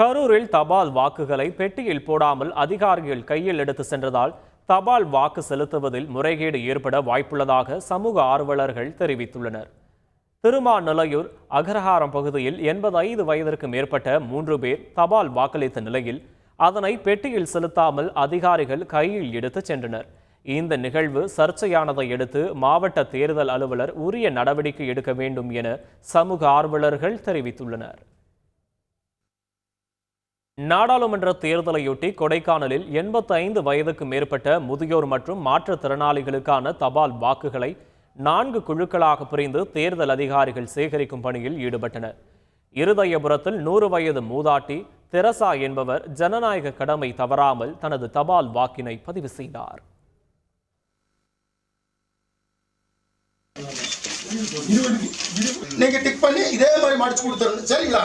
கரூரில் தபால் வாக்குகளை பெட்டியில் போடாமல் அதிகாரிகள் கையில் எடுத்து சென்றதால் தபால் வாக்கு செலுத்துவதில் முறைகேடு ஏற்பட வாய்ப்புள்ளதாக சமூக ஆர்வலர்கள் தெரிவித்துள்ளனர். திருமாநிலையூர் அகரஹாரம் பகுதியில் எண்பத்தைந்து வயதிற்கு மேற்பட்ட மூன்று பேர் தபால் வாக்களித்த நிலையில் அதனை பெட்டியில் செலுத்தாமல் அதிகாரிகள் கையில் எடுத்து சென்றனர். இந்த நிகழ்வு சர்ச்சையானதை அடுத்து மாவட்ட தேர்தல் அலுவலர் உரிய நடவடிக்கை எடுக்க வேண்டும் என சமூக ஆர்வலர்கள் தெரிவித்துள்ளனர். நாடாளுமன்ற தேர்தலையொட்டி கொடைக்கானலில் 85 வயதுக்கு மேற்பட்ட முதியோர் மற்றும் மாற்றுத்திறனாளிகளுக்கான தபால் வாக்குகளை நான்கு குழுக்களாக பிரிந்து தேர்தல் அதிகாரிகள் சேகரிக்கும் பணியில் ஈடுபட்டனர். இருதயபுரத்தில் நூறு வயது மூதாட்டி தெரசா என்பவர் ஜனநாயக கடமை தவறாமல் தனது தபால் வாக்கினை பதிவு செய்தார். நீங்க டிக் பண்ணி இதே மாதிரி மடிச்சு கொடுத்துருங்க. சரிங்களா?